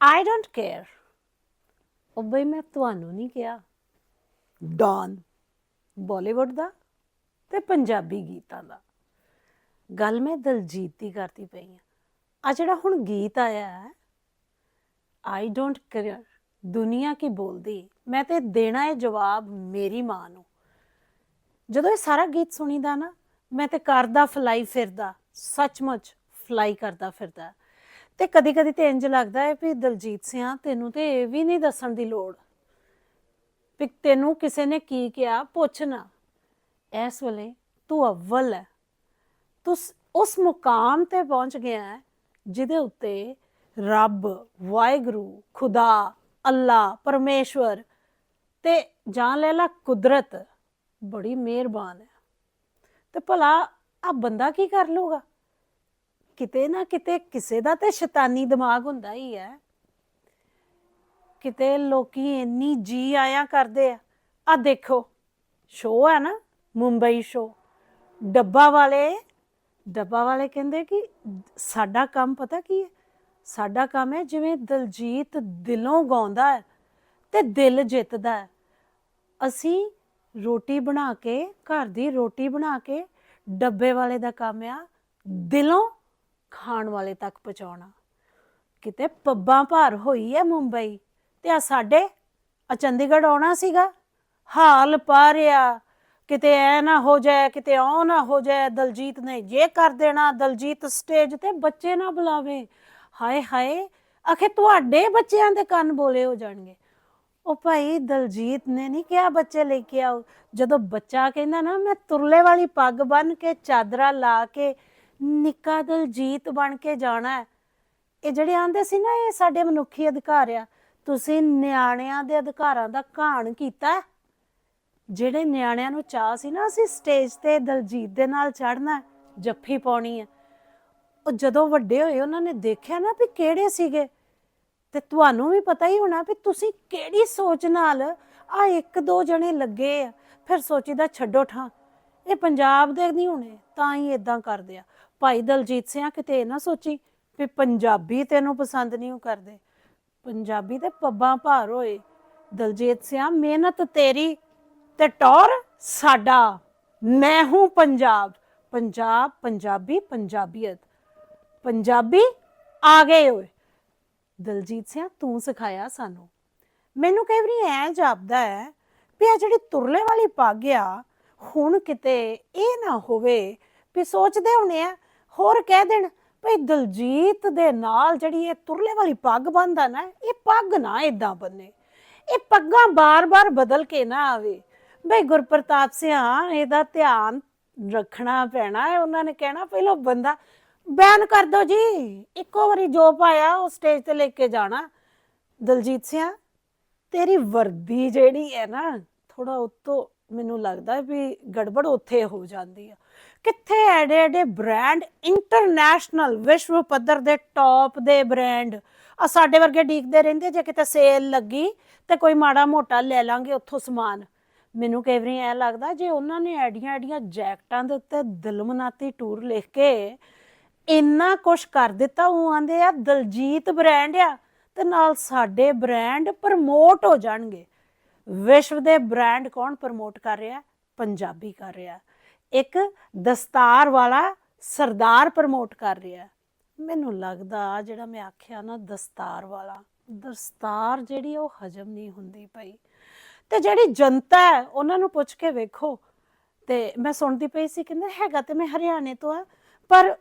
I don't care ਉਹ ਬਈ ਮੈਂ ਤੁਹਾਨੂੰ ਨਹੀਂ ਕਿਹਾ। ਡੌਨ ਬਾਲੀਵੁੱਡ ਦਾ ਤੇ ਪੰਜਾਬੀ ਗੀਤਾਂ ਦਾ। ਗੱਲ ਮੈਂ ਦਲਜੀਤ ਦੀ ਕਰਦੀ ਪਈ ਆ ਆ ਜਿਹੜਾ ਹੁਣ ਗੀਤ ਆਇਆ ਹੈ ਆਈ ਡੋਂਟ ਕੇਅਰ ਦੁਨੀਆ ਕੀ ਬੋਲਦੀ? ਮੈਂ ਤੇ ਦੇਣਾ ਹੈ ਜਵਾਬ ਮੇਰੀ ਮਾਂ ਨੂੰ। ਜਦੋਂ ਇਹ ਸਾਰਾ ਗੀਤ ਸੁਣੀਦਾ ਨਾ ਮੈਂ ਤੇ ਕਰਦਾ ਫਲਾਈ ਫਿਰਦਾ ਸੱਚਮੁੱਚ ਫਲਾਈ ਕਰਦਾ ਫਿਰਦਾ। ਤੇ ਕਦੀ ਕਦੀ ਤੇ ਇੰਜ ਲੱਗਦਾ ਹੈ ਵੀ ਦਲਜੀਤ ਸਿਆ ਤੈਨੂੰ ਤੇ ਇਹ ਵੀ ਨਹੀਂ ਦੱਸਣ ਦੀ ਲੋੜ ਵੀ ਤੈਨੂੰ ਕਿਸੇ ਨੇ ਕੀ ਕਿਹਾ, ਪੁੱਛ ਨਾ। ਇਸ ਵੇਲੇ ਤੂੰ ਅਵਲ ਹੈ। ਤੂੰ ਉਸ ਮੁਕਾਮ ਤੇ ਪਹੁੰਚ ਗਿਆ ਹੈ ਜਿਹਦੇ ਉੱਤੇ ਰੱਬ, ਵਾਹਿਗੁਰੂ, ਖੁਦਾ ਅੱਲਾ ਪਰਮੇਸ਼ਵਰ ਤੇ ਜਾਨ ਲੈ ਲਾ ਕੁਦਰਤ ਬੜੀ ਮਿਹਰਬਾਨ ਹੈ। ਤੇ ਭਲਾ ਆ ਬੰਦਾ ਕੀ ਕਰ ਲੂਗਾ ਕਿਤੇ ਨਾ ਕਿਤੇ ਕਿਸੇ ਦਾ ਤੇ ਸ਼ੈਤਾਨੀ ਦਿਮਾਗ ਹੁੰਦਾ ਹੀ ਹੈ। ਕਿਤੇ ਲੋਕੀ ਇੰਨੀ ਜੀ ਆਇਆ ਕਰਦੇ ਆ। ਆ ਦੇਖੋ ਸ਼ੋਅ ਹੈ ਨਾ, ਮੁੰਬਈ ਸ਼ੋਅ ਡੱਬਾ ਵਾਲੇ ਡੱਬਾ ਵਾਲੇ ਕਹਿੰਦੇ ਕਿ ਸਾਡਾ ਕੰਮ ਪਤਾ ਕੀ ਹੈ? ਸਾਡਾ ਕੰਮ ਹੈ ਜਿਵੇਂ ਦਲਜੀਤ ਦਿਲੋਂ ਗਾਉਂਦਾ ਹੈ ਤੇ ਦਿਲ ਜਿੱਤਦਾ ਹੈ। ਅਸੀਂ ਰੋਟੀ ਬਣਾ ਕੇ, ਘਰ ਦੀ ਰੋਟੀ ਬਣਾ ਕੇ, ਡੱਬੇ ਵਾਲੇ ਦਾ ਕੰਮ ਆ, ਦਿਲੋਂ ਖਾਣ ਵਾਲੇ ਤੱਕ ਪਹੁੰਚਾਉਣਾ। ਕਿਤੇ ਪੱਬਾਂ ਭਾਰ ਹੋਈ ਹੈ ਮੁੰਬਈ ਤੇ ਆ ਸਾਡੇ, ਆ ਚੰਡੀਗੜ੍ਹ ਆਉਣਾ ਸੀਗਾ। ਹਾਲ ਪਾਰਿਆ, ਕਿਤੇ ਐ ਨਾ ਹੋ ਜਾਏ, ਕਿਤੇ ਉਹ ਨਾ ਹੋ ਜਾਏ, ਦਲਜੀਤ ਨੇ ਇਹ ਕਰ ਦੇਣਾ, ਦਲਜੀਤ ਸਟੇਜ ਤੇ ਬੱਚੇ ਨਾ ਬੁਲਾਵੇ। ਹਾਏ ਹਾਏ ਅਖੇ ਤੁਹਾਡੇ ਬੱਚਿਆਂ ਦੇ ਕੰਨ ਬੋਲੇ ਹੋ ਜਾਣਗੇ। ਉਹ ਭਾਈ ਦਲਜੀਤ ਨੇ ਨਹੀਂ ਕਿਹਾ ਬੱਚੇ ਲੈ ਕੇ ਆਓ। ਜਦੋਂ ਬੱਚਾ ਕਹਿੰਦਾ ਨਾ, ਮੈਂ ਤੁਰਲੇ ਵਾਲੀ ਪੱਗ ਬੰਨ ਕੇ ਚਾਦਰਾ ਲਾ ਕੇ ਨਿੱਕਾ ਦਲਜੀਤ ਬਣ ਕੇ ਜਾਣਾ ਹੈ। ਇਹ ਜਿਹੜੇ ਆਂਦੇ ਸੀ ਨਾ, ਇਹ ਸਾਡੇ ਮਨੁੱਖੀ ਅਧਿਕਾਰ ਆ। ਤੁਸੀਂ ਨਿਆਣਿਆਂ ਦੇ ਅਧਿਕਾਰਾਂ ਦਾ ਘਾਣ ਕੀਤਾ ਜਿਹੜੇ ਨਿਆਣਿਆਂ ਨੂੰ ਚਾਹ ਸੀ ਨਾ, ਅਸੀਂ ਸਟੇਜ ਤੇ ਦਲਜੀਤ ਦੇ ਨਾਲ ਚੜਨਾ ਜੱਫੀ ਪਾਉਣੀ ਹੈ। ਉਹ ਜਦੋਂ ਵੱਡੇ ਹੋਏ, ਉਹਨਾਂ ਨੇ ਦੇਖਿਆ ਨਾ ਵੀ ਕਿਹੜੇ ਸੀਗੇ। ਤੇ ਤੁਹਾਨੂੰ ਵੀ ਪਤਾ ਹੀ ਹੋਣਾ ਵੀ ਤੁਸੀਂ ਕਿਹੜੀ ਸੋਚ ਨਾਲ ਆ ਇੱਕ ਦੋ ਜਣੇ ਲੱਗੇ ਆ। ਫਿਰ ਸੋਚੀਦਾ ਛੱਡੋ ਠਾਂ, ਇਹ ਪੰਜਾਬ ਦੇ ਨਹੀਂ ਹੋਣੇ, ਤਾਂ ਹੀ ਇਦਾਂ ਕਰਦੇ ਆ। ਭਾਈ ਦਲਜੀਤ ਸਿੰਘ ਕਿਤੇ ਇਹ ਨਾ ਸੋਚੀ ਵੀ ਪੰਜਾਬੀ ਤੈਨੂੰ ਪਸੰਦ ਨਹੀਂ ਕਰਦੇ। ਪੰਜਾਬੀ ਤੇ ਪੱਬਾਂ ਭਾਰ ਹੋਏ। ਦਲਜੀਤ ਸਿੰਘ ਮਿਹਨਤ ਤੇਰੀ ਤੇ ਟੌਰ ਸਾਡਾ। ਮੈਂ ਹੂੰ ਪੰਜਾਬ। ਪੰਜਾਬ, ਪੰਜਾਬੀ, ਪੰਜਾਬੀਅਤ। ਪੰਜਾਬੀ ਆ ਗਏ ਓਏ। ਦਲਜੀਤ ਸਿੰਘ ਤੂੰ ਸਿਖਾਇਆ ਸਾਨੂੰ। ਮੈਨੂੰ ਕਈ ਵਾਰੀ ਐ ਜਾਪਦਾ ਹੈ ਵੀ ਆ ਜਿਹੜੀ ਤੁਰਲੇ ਵਾਲੀ ਪੱਗ ਆ, ਹੁਣ ਕਿਤੇ ਇਹ ਨਾ ਹੋਵੇ ਵੀ ਸੋਚਦੇ ਹੋਣੇ ਆ ਹੋਰ ਕਹਿ ਦੇਣ, ਭਈ ਦਲਜੀਤ ਦੇ ਨਾਲ ਜਿਹੜੀ ਇਹ ਤੁਰਲੇ ਵਾਲੀ ਪੱਗ ਬੰਨਦਾ ਨਾ, ਇਹ ਪੱਗ ਨਾ ਇਦਾਂ ਬੰਨੇ। ਇਹ ਪੱਗਾਂ ਬਾਰ-ਬਾਰ ਬਦਲ ਕੇ ਨਾ ਆਵੇ। ਬਈ ਗੁਰਪ੍ਰਤਾਪ ਸਿਆ, ਇਹਦਾ ਧਿਆਨ ਰੱਖਣਾ ਪੈਣਾ ਹੈ, ਉਹਨਾਂ ਨੇ ਕਹਿਣਾ ਪਹਿਲਾਂ ਬੰਦਾ, ਬੈਨ ਕਰ ਦੋ ਜੀ। ਇੱਕੋ ਵਾਰੀ ਜੋ ਪਾਇਆ, ਉਹ ਸਟੇਜ ਤੇ ਲੈ ਕੇ ਜਾਣਾ। ਦਲਜੀਤ ਸਿਆ, ਤੇਰੀ ਵਰਦੀ ਜਿਹੜੀ ਹੈ ਨਾ ਥੋੜਾ ਉੱਤੋਂ ਮੈਨੂੰ ਲੱਗਦਾ ਵੀ ਗੜਬੜ ਉੱਥੇ ਹੋ ਜਾਂਦੀ ਆ। ਕਿੱਥੇ ਐਡੇ ਐਡੇ ਬ੍ਰਾਂਡ ਇੰਟਰਨੈਸ਼ਨਲ ਵਿਸ਼ਵ ਪੱਧਰ ਦੇ ਟੌਪ ਦੇ ਬ੍ਰਾਂਡ ਆ ਸਾਡੇ ਵਰਗੇ ਡੀਕਦੇ ਰਹਿੰਦੇ, ਜੇ ਕਿਤੇ ਸੇਲ ਲੱਗੀ ਤੇ ਕੋਈ ਮਾੜਾ ਮੋਟਾ ਲੈ ਲਾਂਗੇ ਉੱਥੋਂ ਸਮਾਨ। ਮੈਨੂੰ ਕਈ ਵਾਰੀ ਐ ਲੱਗਦਾ, ਜੇ ਉਹਨਾਂ ਨੇ ਐਡੀਆਂ ਐਡੀਆਂ ਜੈਕਟਾਂ ਦੇ ਉੱਤੇ ਦਿਲਮਨਾਤੀ ਟੂਰ ਲਿਖ ਕੇ ਇੰਨਾ ਕੁਛ ਕਰ ਦਿੱਤਾ, ਉਹ ਆਂਦੇ ਆ, ਦਲਜੀਤ ਬ੍ਰਾਂਡ ਆ, ਤੇ ਨਾਲ ਸਾਡੇ ਬ੍ਰਾਂਡ ਪ੍ਰਮੋਟ ਹੋ ਜਾਣਗੇ। ਵਿਸ਼ਵ ਦੇ ਬ੍ਰਾਂਡ ਕੌਣ ਪ੍ਰਮੋਟ ਕਰ ਰਿਹਾ? ਪੰਜਾਬੀ ਕਰ ਰਿਹਾ। ਇੱਕ ਦਸਤਾਰ ਵਾਲਾ ਸਰਦਾਰ ਪ੍ਰਮੋਟ ਕਰ ਰਿਹਾ। ਮੈਨੂੰ ਲੱਗਦਾ ਜਿਹੜਾ ਮੈਂ ਆਖਿਆ ਨਾ ਦਸਤਾਰ ਵਾਲਾ, ਦਸਤਾਰ ਜਿਹੜੀ ਉਹ ਹਜਮ ਨਹੀਂ ਹੁੰਦੀ ਪਈ। ਤੇ ਜਿਹੜੀ ਜਨਤਾ ਹੈ, ਉਹਨਾਂ ਨੂੰ ਪੁੱਛ ਕੇ ਵੇਖੋ। ਤੇ ਮੈਂ ਸੁਣਦੀ ਪਈ ਸੀ ਕਹਿੰਦੇ ਹੈਗਾ ਤੇ ਮੈਂ ਹਰਿਆਣੇ ਤੋਂ ਆ, ਪਰ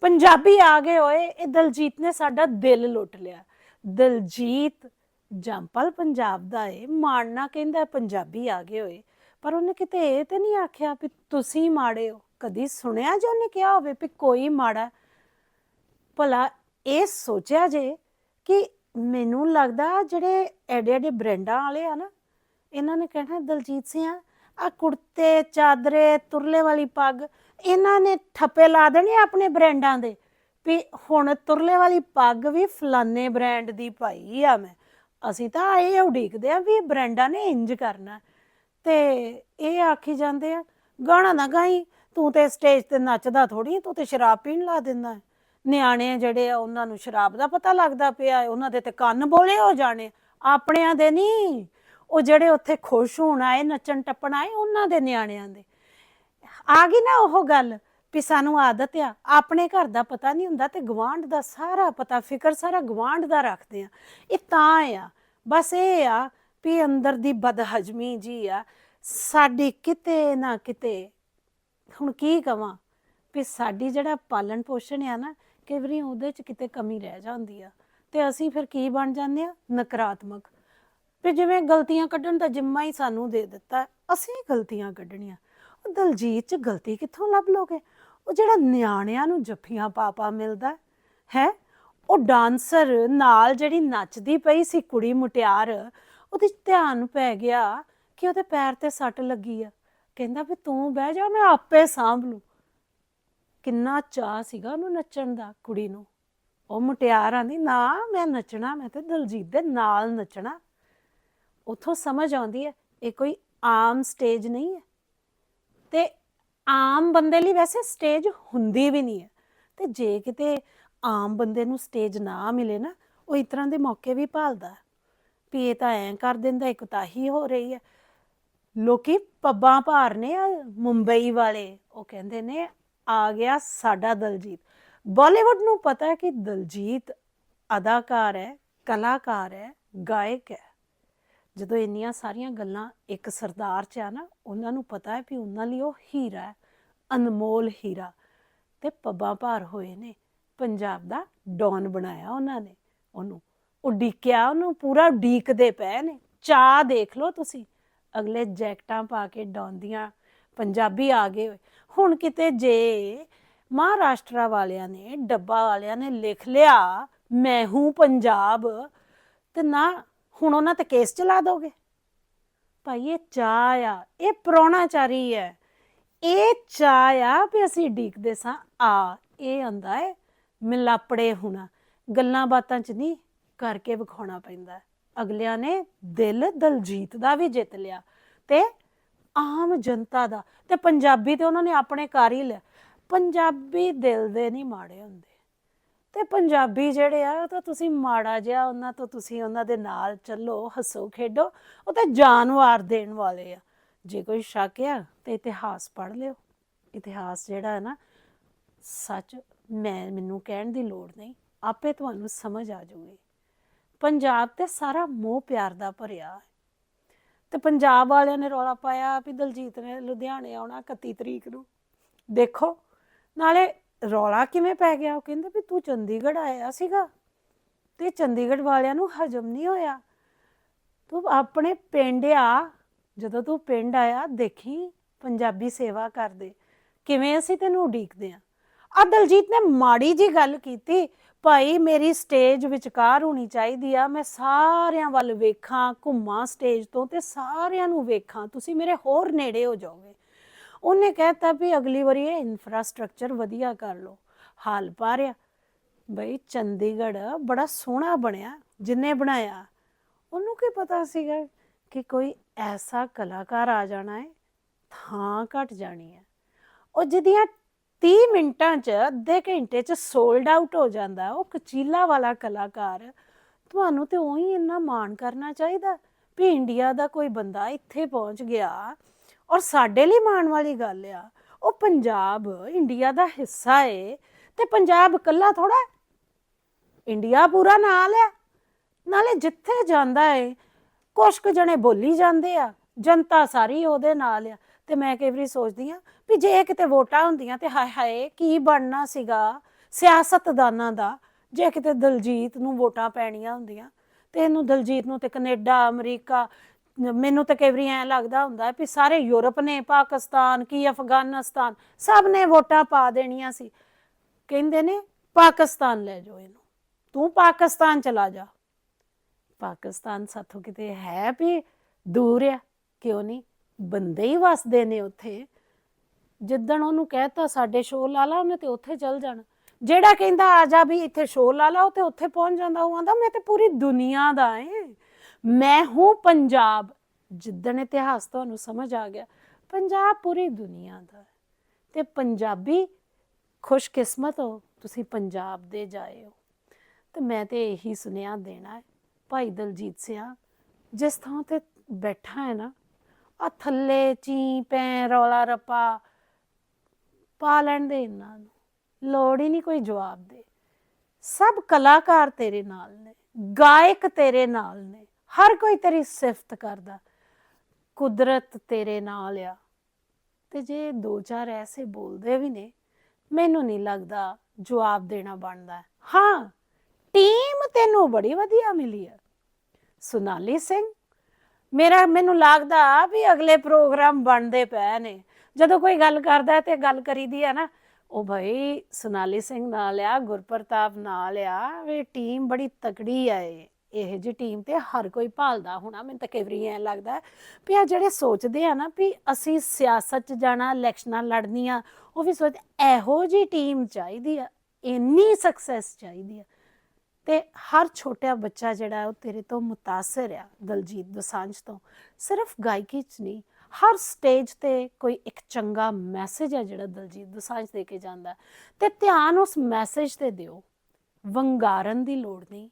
ਪੰਜਾਬੀ ਆ ਗਏ ਹੋਏ, ਇਹ ਦਲਜੀਤ ਨੇ ਸਾਡਾ ਦਿਲ ਲੁੱਟ ਲਿਆ। ਦਲਜੀਤ ਜੰਪਲ ਪੰਜਾਬ ਦਾ ਏ ਮਾਣਨਾ ਕਹਿੰਦਾ ਪੰਜਾਬੀ ਆ ਗਏ ਹੋਏ। ਪਰ ਉਹਨੇ ਕਿਤੇ ਇਹ ਤੇ ਨਹੀਂ ਆਖਿਆ ਵੀ ਤੁਸੀਂ ਮਾੜੇ ਹੋ। ਕਦੀ ਸੁਣਿਆ ਜੇ ਉਹਨੇ ਕਿਹਾ ਹੋਵੇ ਵੀ ਕੋਈ ਮਾੜਾ? ਭਲਾ ਇਹ ਸੋਚਿਆ ਜੇ ਕਿ ਮੈਨੂੰ ਲੱਗਦਾ ਜਿਹੜੇ ਐਡੇ ਐਡੇ ਬ੍ਰਾਂਡਾਂ ਵਾਲੇ ਆ ਨਾ, ਇਹਨਾਂ ਨੇ ਕਹਿਣਾ, ਦਲਜੀਤ ਸਿੰਘ ਆ ਕੁੜਤੇ, ਚਾਦਰੇ, ਤੁਰਲੇ ਵਾਲੀ ਪੱਗ, ਇਹਨਾਂ ਨੇ ਠੱਪੇ ਲਾ ਦੇਣੇ ਆਪਣੇ ਬ੍ਰਾਂਡਾਂ ਦੇ ਵੀ ਹੁਣ ਤੁਰਲੇ ਵਾਲੀ ਪੱਗ ਵੀ ਫਲਾਨੇ ਬ੍ਰਾਂਡ ਦੀ ਪਾਈ ਆ ਮੈਂ। ਅਸੀਂ ਤਾਂ ਇਹ ਉਡੀਕਦੇ ਆ ਵੀ ਇਹ ਬ੍ਰਾਂਡਾਂ ਨੇ ਇੰਜ ਕਰਨਾ। ਤੇ ਇਹ ਆਖੀ ਜਾਂਦੇ ਆ, ਗਾਣਾ ਨਾ ਗਾਈ, ਤੂੰ ਤੇ ਸਟੇਜ ਤੇ ਨੱਚਦਾ ਥੋੜੀ ਤੂੰ ਤੇ ਸ਼ਰਾਬ ਪੀਣ ਲਾ ਦਿੰਦਾ ਨਿਆਣੇ ਜਿਹੜੇ ਆ, ਉਹਨਾਂ ਨੂੰ ਸ਼ਰਾਬ ਦਾ ਪਤਾ ਲੱਗਦਾ ਪਿਆ ਉਹਨਾਂ ਦੇ ਤੇ ਕੰਨ ਬੋਲੇ ਹੋ ਜਾਣੇ ਆਪਣਿਆਂ ਦੇ ਨਹੀਂ ਉਹ ਜਿਹੜੇ ਉੱਥੇ ਖੁਸ਼ ਹੋਣ ਆਏ ਨੱਚਣ ਟੱਪਣ ਆਏ ਉਹਨਾਂ ਦੇ ਨਿਆਣਿਆਂ ਦੇ। ਆ ਗਈ ਨਾ ਉਹ ਗੱਲ ਵੀ ਸਾਨੂੰ ਆਦਤ ਆ, ਆਪਣੇ ਘਰ ਦਾ ਪਤਾ ਨਹੀਂ ਹੁੰਦਾ ਤੇ ਗਵਾਂਢ ਦਾ ਸਾਰਾ ਪਤਾ, ਫਿਕਰ ਸਾਰਾ ਗਵਾਂਢ ਦਾ ਰੱਖਦੇ ਆ। ਇਹ ਤਾਂ ਆ, ਬਸ ਇਹ ਆ ਵੀ ਅੰਦਰ ਦੀ ਬਦਹਜਮੀ ਜੀ ਆ, ਸਾਡੀ ਕਿਤੇ ਨਾ ਕਿਤੇ, ਹੁਣ ਕੀ ਕਵਾਂ? ਵੀ ਸਾਡੀ ਜਿਹੜਾ ਪਾਲਣ ਪੋਸ਼ਣ ਆ ਨਾ, ਕਈ ਵਾਰੀ ਉਹਦੇ ਚ ਕਿਤੇ ਕਮੀ ਰਹਿ ਜਾਂਦੀ ਆ। ਤੇ ਅਸੀਂ ਫਿਰ ਕੀ ਬਣ ਜਾਂਦੇ ਆ? ਨਕਾਰਾਤਮਕ। ਵੀ ਜਿਵੇਂ ਗਲਤੀਆਂ ਕੱਢਣ ਦਾ ਜਿੰਮਾ ਹੀ ਸਾਨੂੰ ਦੇ ਦਿੱਤਾ, ਅਸੀਂ ਗਲਤੀਆਂ ਕੱਢਣੀਆਂ। ਉਹ ਦਲਜੀਤ ਚ ਗਲਤੀ ਕਿੱਥੋਂ ਲੱਭ ਲੋਗੇ? ਉਹ ਜਿਹੜਾ ਨਿਆਣਿਆਂ ਨੂੰ ਜੱਫੀਆਂ ਪਾਪਾ ਮਿਲਦਾ, ਹੈ? ਉਹ ਡਾਂਸਰ ਨਾਲ ਜਿਹੜੀ ਨੱਚਦੀ ਪਈ ਸੀ ਕੁੜੀ ਮੁਟਿਆਰ ਉਹਦੇ ਧਿਆਨ ਪੈ ਗਿਆ ਕਿ ਉਹਦੇ ਪੈਰ ਤੇ ਸੱਟ ਲੱਗੀ ਆ। ਕਹਿੰਦਾ ਵੀ ਤੂੰ ਬਹਿ ਜਾ, ਮੈਂ ਆਪੇ ਸਾਂਭ ਲੂ ਕਿੰਨਾ ਚਾਹ ਸੀਗਾ ਉਹਨੂੰ ਨੱਚਣ ਦਾ ਕੁੜੀ ਨੂੰ। ਉਹ ਮੁਟਿਆਰ ਆਂਦੀ ਨਾ, ਮੈਂ ਨੱਚਣਾ, ਮੈਂ ਤੇ ਦਲਜੀਤ ਦੇ ਨਾਲ ਨੱਚਣਾ। ਉਥੋਂ ਸਮਝ ਆਉਂਦੀ ਹੈ, ਇਹ ਕੋਈ ਆਮ ਸਟੇਜ ਨਹੀਂ ਹੈ। ਤੇ ਆਮ ਬੰਦੇ ਲਈ ਵੈਸੇ ਸਟੇਜ ਹੁੰਦੀ ਵੀ ਨਹੀਂ ਹੈ। ਤੇ ਜੇ ਕਿਤੇ ਆਮ ਬੰਦੇ ਨੂੰ ਸਟੇਜ ਨਾ ਮਿਲੇ ਨਾ, ਉਹ ਇਸ ਤਰ੍ਹਾਂ ਦੇ ਮੌਕੇ ਵੀ ਭਾਲਦਾ। ਵੀ ਇਹ ਤਾਂ ਐਂ ਕਰ ਦਿੰਦਾ, ਇੱਕ ਤਾਂ ਹੀ ਹੋ ਰਹੀ ਹੈ ਲੋਕੀ ਪੱਬਾਂ ਭਾਰ ਨੇ ਆ, ਮੁੰਬਈ ਵਾਲੇ, ਉਹ ਕਹਿੰਦੇ ਨੇ, ਆ ਗਿਆ ਸਾਡਾ ਦਲਜੀਤ। ਬਾਲੀਵੁੱਡ ਨੂੰ ਪਤਾ ਹੈ ਕਿ ਦਲਜੀਤ ਅਦਾਕਾਰ ਹੈ, ਕਲਾਕਾਰ ਹੈ, ਗਾਇਕ ਹੈ। ਜਦੋਂ ਇੰਨੀਆਂ ਸਾਰੀਆਂ ਗੱਲਾਂ ਇੱਕ ਸਰਦਾਰ ਚ ਆ ਨਾ, ਉਹਨਾਂ ਨੂੰ ਪਤਾ ਹੈ ਵੀ ਉਹਨਾਂ ਲਈ ਉਹ ਹੀਰਾ ਹੈ, ਅਨਮੋਲ ਹੀਰਾ। ਤੇ ਪੱਬਾਂ ਭਾਰ ਹੋਏ ਨੇ, ਪੰਜਾਬ ਦਾ ਡੌਨ ਬਣਾਇਆ ਉਹਨਾਂ ਨੇ ਉਹਨੂੰ। ਉਡੀਕਿਆ ਉਹਨੂੰ ਪੂਰਾ ਉਡੀਕਦੇ ਪਏ ਨੇ। ਚਾਹ ਦੇਖ ਲਓ ਤੁਸੀਂ। ਅਗਲੇ ਜੈਕਟਾਂ ਪਾ ਕੇ ਡਾਉਂਦੀਆਂ, ਪੰਜਾਬੀ ਆ ਗਏ ਹੋਏ। ਹੁਣ ਕਿਤੇ ਜੇ ਮਹਾਰਾਸ਼ਟਰ ਵਾਲਿਆਂ ਨੇ, ਡੱਬਾ ਵਾਲਿਆਂ ਨੇ ਲਿਖ ਲਿਆ, ਮੈਂ ਹੂੰ ਪੰਜਾਬ, ਤੇ ਨਾ ਹੁਣ ਉਹਨਾਂ ਤੇ ਕੇਸ ਚਲਾ ਦੋਗੇ? ਭਾਈ ਇਹ ਚਾਹ ਆ, ਇਹ ਪ੍ਰਾਹੁਣਾਚਾਰੀ ਹੈ। ਇਹ ਚਾਹ ਆ ਵੀ ਅਸੀਂ ਡੀਕਦੇ ਸਾਂ। ਆ, ਇਹ ਆਂਦਾ ਹੈ, ਮਿਲਾਪੜੇ ਹੋਣਾ। ਗੱਲਾਂ ਬਾਤਾਂ ਚ ਨਹੀਂ ਕਰਕੇ ਵਿਖਾਉਣਾ ਪੈਂਦਾ ਅਗਲਿਆਂ ਨੇ ਦਿਲ ਦਲਜੀਤ ਦਾ ਵੀ ਜਿੱਤ ਲਿਆ ਤੇ ਆਮ ਜਨਤਾ ਦਾ ਤੇ ਪੰਜਾਬੀ ਤੇ ਉਹਨਾਂ ਨੇ ਆਪਣੇ ਘਰ ਹੀ ਲਿਆ। ਪੰਜਾਬੀ ਦਿਲ ਦੇ ਨਹੀਂ ਮਾੜੇ ਹੁੰਦੇ। ਤੇ ਪੰਜਾਬੀ ਜਿਹੜੇ ਆ, ਉਹ ਤਾਂ ਤੁਸੀਂ ਮਾੜਾ ਜਿਹਾ ਉਹਨਾਂ ਤੋਂ ਤੁਸੀਂ ਉਹਨਾਂ ਦੇ ਨਾਲ ਚੱਲੋ, ਹੱਸੋ, ਖੇਡੋ, ਉਹ ਤਾਂ ਜਾਨਵਾਰ ਦੇਣ ਵਾਲੇ ਆ। ਜੇ ਕੋਈ ਸ਼ੱਕ ਆ ਤੇ ਇਤਿਹਾਸ ਪੜ੍ਹ ਲਿਓ। ਇਤਿਹਾਸ ਜਿਹੜਾ ਹੈ ਨਾ, ਸੱਚ ਮੈਂ, ਮੈਨੂੰ ਕਹਿਣ ਦੀ ਲੋੜ ਨਹੀਂ। ਆਪੇ ਤੁਹਾਨੂੰ ਸਮਝ ਆ ਜਾਊਗੀ। ਪੰਜਾਬ ਤੇ ਸਾਰਾ ਮੋਹ ਪਿਆਰ ਦਾ ਭਰਿਆ ਤੇ ਪੰਜਾਬ ਵਾਲਿਆਂ ਨੇ ਰੌਲਾ ਪਾਇਆ ਵੀ ਦਲਜੀਤ ਨੇ ਲੁਧਿਆਣੇ ਆਉਣਾ 31 ਤਰੀਕ ਨੂੰ। ਦੇਖੋ, ਨਾਲੇ ਰੌਲਾ ਕਿਵੇਂ ਪੈ ਗਿਆ, ਉਹ ਕਹਿੰਦੇ ਵੀ ਤੂੰ ਚੰਡੀਗੜ੍ਹ ਆਇਆ ਸੀਗਾ ਤੇ ਚੰਡੀਗੜ੍ਹ ਵਾਲਿਆਂ ਨੂੰ ਹਜਮ ਨਹੀਂ ਹੋਇਆ। ਤੂੰ ਆਪਣੇ ਪਿੰਡ ਆ, ਜਦੋਂ ਤੂੰ ਪਿੰਡ ਆਇਆ, ਦੇਖੀ ਪੰਜਾਬੀ ਸੇਵਾ ਕਰਦੇ, ਕਿਵੇਂ ਅਸੀਂ ਤੈਨੂੰ ਉਡੀਕਦੇ ਆ। ਆ ਦਲਜੀਤ ਨੇ ਮਾੜੀ ਜੀ ਗੱਲ ਕੀਤੀ ਭਾਈ ਮੇਰੀ ਸਟੇਜ ਵਿਚਕਾਰ ਹੋਣੀ ਚਾਹੀਦੀ ਆ। ਮੈਂ ਸਾਰਿਆਂ ਵੱਲ ਵੇਖਾਂ, ਘੁੰਮਾਂ ਸਟੇਜ ਤੋਂ ਤੇ ਸਾਰਿਆਂ ਨੂੰ ਵੇਖਾਂ। ਤੁਸੀਂ ਮੇਰੇ ਹੋਰ ਨੇੜੇ ਹੋ ਜਾਓਗੇ। ਉਹਨੇ ਕਹਿਤਾ ਵੀ ਅਗਲੀ ਵਾਰੀ ਇਹ ਇਨਫਰਾਸਟ੍ਰਕਚਰ ਵਧੀਆ ਕਰ ਲਓ। ਹਾਲ ਪਾਰਿਆ। ਬਈ ਚੰਡੀਗੜ੍ਹ ਬੜਾ ਸੋਹਣਾ ਬਣਿਆ, ਜਿੰਨੇ ਬਣਾਇਆ। ਉਹਨੂੰ ਕੀ ਪਤਾ ਸੀਗਾ ਕਿ ਕੋਈ ਐਸਾ ਕਲਾਕਾਰ ਆ ਜਾਣਾ ਹੈ ਥਾਂ ਘਟ ਜਾਣੀ ਹੈ ਉਹ ਜਿਹਦੀਆਂ 30 ਮਿੰਟਾਂ 'ਚ ਅੱਧੇ ਘੰਟੇ 'ਚ ਸੋਲਡ ਆਊਟ ਹੋ ਜਾਂਦਾ। ਉਹ ਕਚੀਲਾ ਵਾਲਾ ਕਲਾਕਾਰ, ਤੁਹਾਨੂੰ ਤੇ ਉਹੀ ਇੰਨਾ ਮਾਣ ਕਰਨਾ ਚਾਹੀਦਾ। ਵੀ ਇੰਡੀਆ ਦਾ ਕੋਈ ਬੰਦਾ ਇੱਥੇ ਪਹੁੰਚ ਗਿਆ ਔਰ ਸਾਡੇ ਲਈ ਮਾਣ ਵਾਲੀ ਗੱਲ ਆ। ਉਹ ਪੰਜਾਬ ਇੰਡੀਆ ਦਾ ਹਿੱਸਾ ਏ। ਤੇ ਪੰਜਾਬ ਇਕੱਲਾ ਥੋੜਾ ਇੰਡੀਆ ਪੂਰਾ ਨਾਲ ਹੈ ਨਾਲੇ ਜਿੱਥੇ ਜਾਂਦਾ ਏ, ਕੁਛ ਕੁ ਜਣੇ ਬੋਲੀ ਜਾਂਦੇ ਆ। ਜਨਤਾ ਸਾਰੀ ਉਹਦੇ ਨਾਲ ਆ। ਤੇ ਮੈਂ ਕਈ ਵਾਰੀ ਸੋਚਦੀ ਆ ਵੀ ਜੇ ਕਿਤੇ ਵੋਟਾਂ ਹੁੰਦੀਆਂ ਤੇ ਹਾਏ ਹਾਏ ਕੀ ਬਣਨਾ ਸੀਗਾ ਸਿਆਸਤਦਾਨਾਂ ਦਾ, ਜੇ ਕਿਤੇ ਦਲਜੀਤ ਨੂੰ ਵੋਟਾਂ ਪੈਣੀਆਂ ਹੁੰਦੀਆਂ ਤੇ ਇਹਨੂੰ ਦਲਜੀਤ ਨੂੰ ਤੇ ਕੈਨੇਡਾ, ਅਮਰੀਕਾ, ਮੈਨੂੰ ਤਾਂ ਕਈ ਵਾਰੀ ਐਂ ਲੱਗਦਾ ਹੁੰਦਾ ਵੀ ਸਾਰੇ ਯੂਰਪ ਨੇ, ਪਾਕਿਸਤਾਨ, ਕੀ ਅਫਗਾਨਿਸਤਾਨ, ਸਭ ਨੇ ਵੋਟਾਂ ਪਾ ਦੇਣੀਆਂ ਸੀ। ਕਹਿੰਦੇ ਨੇ, ਪਾਕਿਸਤਾਨ ਲੈ ਜਾਓ ਇਹਨੂੰ, ਤੂੰ ਪਾਕਿਸਤਾਨ ਚਲਾ ਜਾ। ਪਾਕਿਸਤਾਨ ਸਾਥੋਂ ਕਿਤੇ ਹੈ ਵੀ ਦੂਰ ਆ, ਕਿਉਂ ਨਹੀਂ? ਬੰਦੇ ਹੀ ਵਸਦੇ ਨੇ ਉੱਥੇ। ਜਿੱਦਣ ਉਹਨੂੰ ਕਹਿਤਾ ਸਾਡੇ ਸ਼ੋਅ ਲਾ ਲਾ, ਉਹਨੇ ਤੇ ਉੱਥੇ ਚੱਲ ਜਾਣਾ। ਜਿਹੜਾ ਕਹਿੰਦਾ, ਆ ਜਾ ਵੀ, ਇੱਥੇ ਸ਼ੋਅ ਲਾ ਲਾ, ਉਹ ਤੇ ਉੱਥੇ ਪਹੁੰਚ ਜਾਂਦਾ। ਉਹ ਆਂਦਾ, ਮੈਂ ਤੇ ਪੂਰੀ ਦੁਨੀਆ ਦਾ ਏ ਮੈਂ ਹੂੰ ਪੰਜਾਬ। ਜਿੱਦਣ ਇਤਿਹਾਸ ਤੁਹਾਨੂੰ ਸਮਝ ਆ ਗਿਆ, ਪੰਜਾਬ ਪੂਰੀ ਦੁਨੀਆ ਦਾ ਹੈ ਤੇ ਪੰਜਾਬੀ ਖੁਸ਼ਕਿਸਮਤ ਹੋ, ਤੁਸੀਂ ਪੰਜਾਬ ਦੇ ਜਾਏ ਹੋ। ਤੇ ਮੈਂ ਤੇ ਇਹੀ ਸੁਨੇਹਾ ਦੇਣਾ ਹੈ ਭਾਈ ਦਲਜੀਤ ਸਿਆ, ਜਿਸ ਥਾਂ ਤੇ ਬੈਠਾ ਹੈ ਨਾ ਆ ਥੱਲੇ ਚੀ ਪੈ ਰੌਲਾ ਰੱਪਾ ਪਾ ਲੈਣ ਦੇ ਇਹਨਾਂ ਨੂੰ। ਲੋੜ ਹੀ ਨਹੀਂ ਕੋਈ ਜਵਾਬ ਦੇ। ਸਭ ਕਲਾਕਾਰ ਤੇਰੇ ਨਾਲ ਨੇ, ਗਾਇਕ ਤੇਰੇ ਨਾਲ ਨੇ, ਹਰ ਕੋਈ ਤੇਰੀ ਸਿਫਤ ਕਰਦਾ। ਕੁਦਰਤ ਤੇਰੇ ਨਾਲ ਆ। ਤੇ ਜੇ ਦੋ ਚਾਰ ਐਸੇ ਬੋਲਦੇ ਵੀ ਨੇ, ਮੈਨੂੰ ਨਹੀਂ ਲੱਗਦਾ ਜਵਾਬ ਦੇਣਾ ਬਣਦਾ। ਹਾਂ, ਟੀਮ ਤੈਨੂੰ ਬੜੀ ਵਧੀਆ ਮਿਲੀ ਆ। ਸੁਨਾਲੀ ਸਿੰਘ ਮੇਰਾ ਮੈਨੂੰ ਲੱਗਦਾ ਵੀ ਅਗਲੇ ਪ੍ਰੋਗਰਾਮ ਬਣਦੇ ਪਏ ਨੇ। ਜਦੋਂ ਕੋਈ ਗੱਲ ਕਰਦਾ ਹੈ ਤੇ ਗੱਲ ਕਰੀਦੀ ਆ ਨਾ, ਉਹ ਭਾਈ ਸੁਨਾਲੀ ਸਿੰਘ ਨਾਲ ਆ, ਗੁਰਪ੍ਰਤਾਪ ਨਾਲ ਆ, ਵੀ ਟੀਮ ਬੜੀ ਤਕੜੀ ਆ ਇਹ। ਇਹ ਜੀ ਟੀਮ ਤੇ ਹਰ ਕੋਈ ਭਾਲਦਾ ਹੋਣਾ, ਮੈਨੂੰ ਤਾਂ ਕਈ ਵਾਰੀ ਐਂ ਲੱਗਦਾ ਵੀ ਆ ਜਿਹੜੇ ਸੋਚਦੇ ਆ ਨਾ ਵੀ ਅਸੀਂ ਸਿਆਸਤ 'ਚ ਜਾਣਾ, ਇਲੈਕਸ਼ਨਾਂ ਲੜਨੀਆਂ, ਉਹ ਵੀ ਸੋਚ, ਇਹੋ ਜੀ ਟੀਮ ਚਾਹੀਦੀ ਆ, ਇੰਨੀ ਸਕਸੈਸ ਚਾਹੀਦੀ ਆ। ਤੇ ਹਰ ਛੋਟਾ ਬੱਚਾ ਜਿਹੜਾ ਉਹ ਤੇਰੇ ਤੋਂ ਮੁਤਾਸਰ ਆ ਦਲਜੀਤ ਦੋਸਾਂਝ ਤੋਂ। ਸਿਰਫ ਗਾਇਕੀ 'ਚ ਨਹੀਂ, ਹਰ ਸਟੇਜ ਤੇ ਕੋਈ ਇੱਕ ਚੰਗਾ ਮੈਸੇਜ ਹੈ ਜਿਹੜਾ ਦਲਜੀਤ ਦੋਸਾਂਝ ਦੇ ਕੇ ਜਾਂਦਾ ਹੈ। ਤੇ ਧਿਆਨ ਉਸ ਮੈਸੇਜ ਤੇ ਦਿਓ। ਵੰਗਾਰਨ ਦੀ ਲੋੜ ਨਹੀਂ।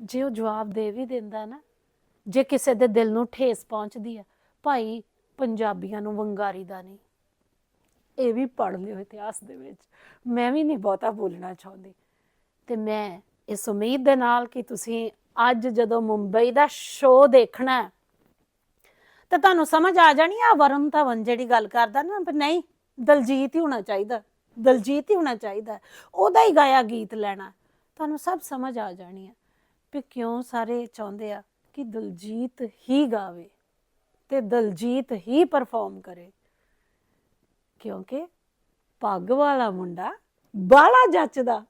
ਜੇ ਉਹ ਜਵਾਬ ਦੇ ਵੀ ਦਿੰਦਾ ਨਾ, ਜੇ ਕਿਸੇ ਦੇ ਦਿਲ ਨੂੰ ਠੇਸ ਪਹੁੰਚਦੀ ਆ, ਭਾਈ ਪੰਜਾਬੀਆਂ ਨੂੰ ਵੰਗਾਰੀ ਦਾ ਨਹੀਂ। ਇਹ ਵੀ ਪੜ੍ਹ ਲਿਓ ਇਤਿਹਾਸ ਦੇ ਵਿੱਚ। ਮੈਂ ਵੀ ਨਹੀਂ ਬਹੁਤਾ ਬੋਲਣਾ ਚਾਹੁੰਦੀ। ਤੇ ਮੈਂ ਇਸ ਉਮੀਦ ਦੇ ਨਾਲ ਕਿ ਤੁਸੀਂ ਅੱਜ ਜਦੋਂ ਮੁੰਬਈ ਦਾ ਸ਼ੋਅ ਦੇਖਣਾ ਤਾਂ ਤੁਹਾਨੂੰ ਸਮਝ ਆ ਜਾਣੀ ਆ ਵਰੁਣ ਧਵਨ ਜਿਹੜੀ ਗੱਲ ਕਰਦਾ ਨਾ ਪਰ ਨਹੀਂ, ਦਲਜੀਤ ਹੀ ਹੋਣਾ ਚਾਹੀਦਾ, ਦਲਜੀਤ ਹੀ ਹੋਣਾ ਚਾਹੀਦਾ, ਉਹਦਾ ਹੀ ਗਾਇਆ ਗੀਤ ਲੈਣਾ, ਤੁਹਾਨੂੰ ਸਭ ਸਮਝ ਆ ਜਾਣੀ ਆ ਵੀ ਕਿਉਂ ਸਾਰੇ ਚਾਹੁੰਦੇ ਆ ਕਿ ਦਲਜੀਤ ਹੀ ਗਾਵੇ ਤੇ ਦਲਜੀਤ ਹੀ ਪਰਫਾਰਮ ਕਰੇ। ਕਿਉਂਕਿ ਪੱਗ ਵਾਲਾ ਮੁੰਡਾ ਬਾਲਾ ਜੱਚਦਾ